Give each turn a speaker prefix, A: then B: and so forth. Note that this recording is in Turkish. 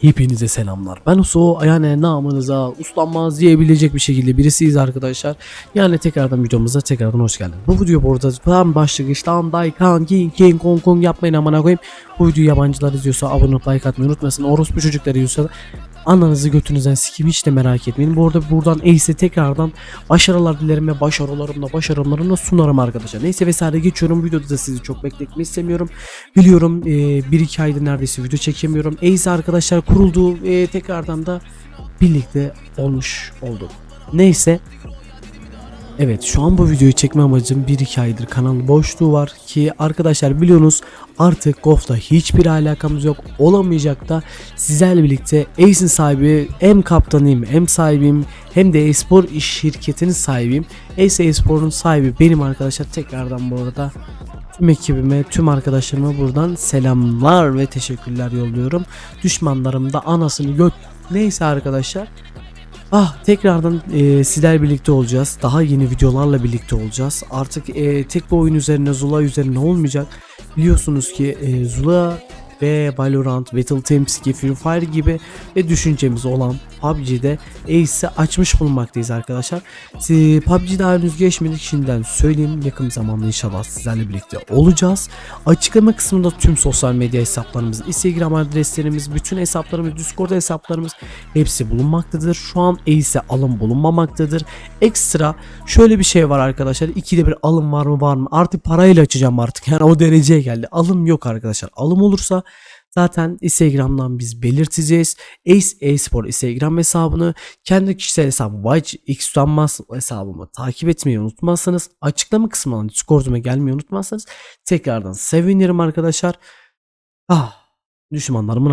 A: Hepinize selamlar. Ben Uso yani namınıza uslanmaz diyebilecek bir şekilde birisiyiz arkadaşlar. Yani tekrardan videomuza tekrardan hoş geldin. Bu video burada tam başlangıçtan Daikan, King, King, Kong Kong yapmayın amına koyayım. Bu videoyu yabancılar izliyorsa abone olup like atmayı unutmasın. Orospu çocuklar izliyorsa ananızı götünüzden sikim hiç de merak etmeyin. Bu arada buradan Ace'e tekrardan başarılar dilerim ve başarılarımla başarılarımla sunarım arkadaşlar. Neyse vesaire geçiyorum. Videoda da sizi çok bekletmek istemiyorum. Biliyorum e, 1-2 aydır neredeyse video çekemiyorum. Ace arkadaşlar kuruldu tekrardan da birlikte olmuş olduk. Neyse Evet şu an bu videoyu çekme amacım 1-2 aydır kanal boşluğu var ki arkadaşlar biliyorsunuz artık Golf'ta hiçbir alakamız yok olamayacak da sizlerle birlikte Ace'in sahibi hem kaptanıyım hem sahibiyim hem de e-spor iş şirketinin sahibiyim. Ace e-sporun sahibi benim arkadaşlar tekrardan bu arada tüm ekibime, tüm arkadaşlarıma buradan selamlar ve teşekkürler yolluyorum. Düşmanlarım da anasını göt. Neyse arkadaşlar. Ah tekrardan e, sizler birlikte olacağız. Daha yeni videolarla birlikte olacağız. Artık e, tek bu oyun üzerine Zula üzerine olmayacak. Biliyorsunuz ki e, Zula ve Valorant, Battle Teams gibi Free Fire gibi ve düşüncemiz olan PUBG'de Ace'i açmış bulunmaktayız arkadaşlar. E, PUBG daha henüz geçmedik şimdiden söyleyeyim yakın zamanda inşallah sizlerle birlikte olacağız. Açıklama kısmında tüm sosyal medya hesaplarımız, Instagram adreslerimiz, bütün hesaplarımız, Discord hesaplarımız hepsi bulunmaktadır. Şu an Ace'e alım bulunmamaktadır. Ekstra şöyle bir şey var arkadaşlar. İkide bir alım var mı var mı? Artık parayla açacağım artık. Yani o dereceye geldi. Alım yok arkadaşlar. Alım olursa Zaten Instagram'dan biz belirteceğiz. Ace Espor Instagram hesabını kendi kişisel hesabı White X Tutanmaz hesabımı takip etmeyi unutmazsanız açıklama kısmından Discord'uma gelmeyi unutmazsanız tekrardan sevinirim arkadaşlar. Ah düşmanlarımın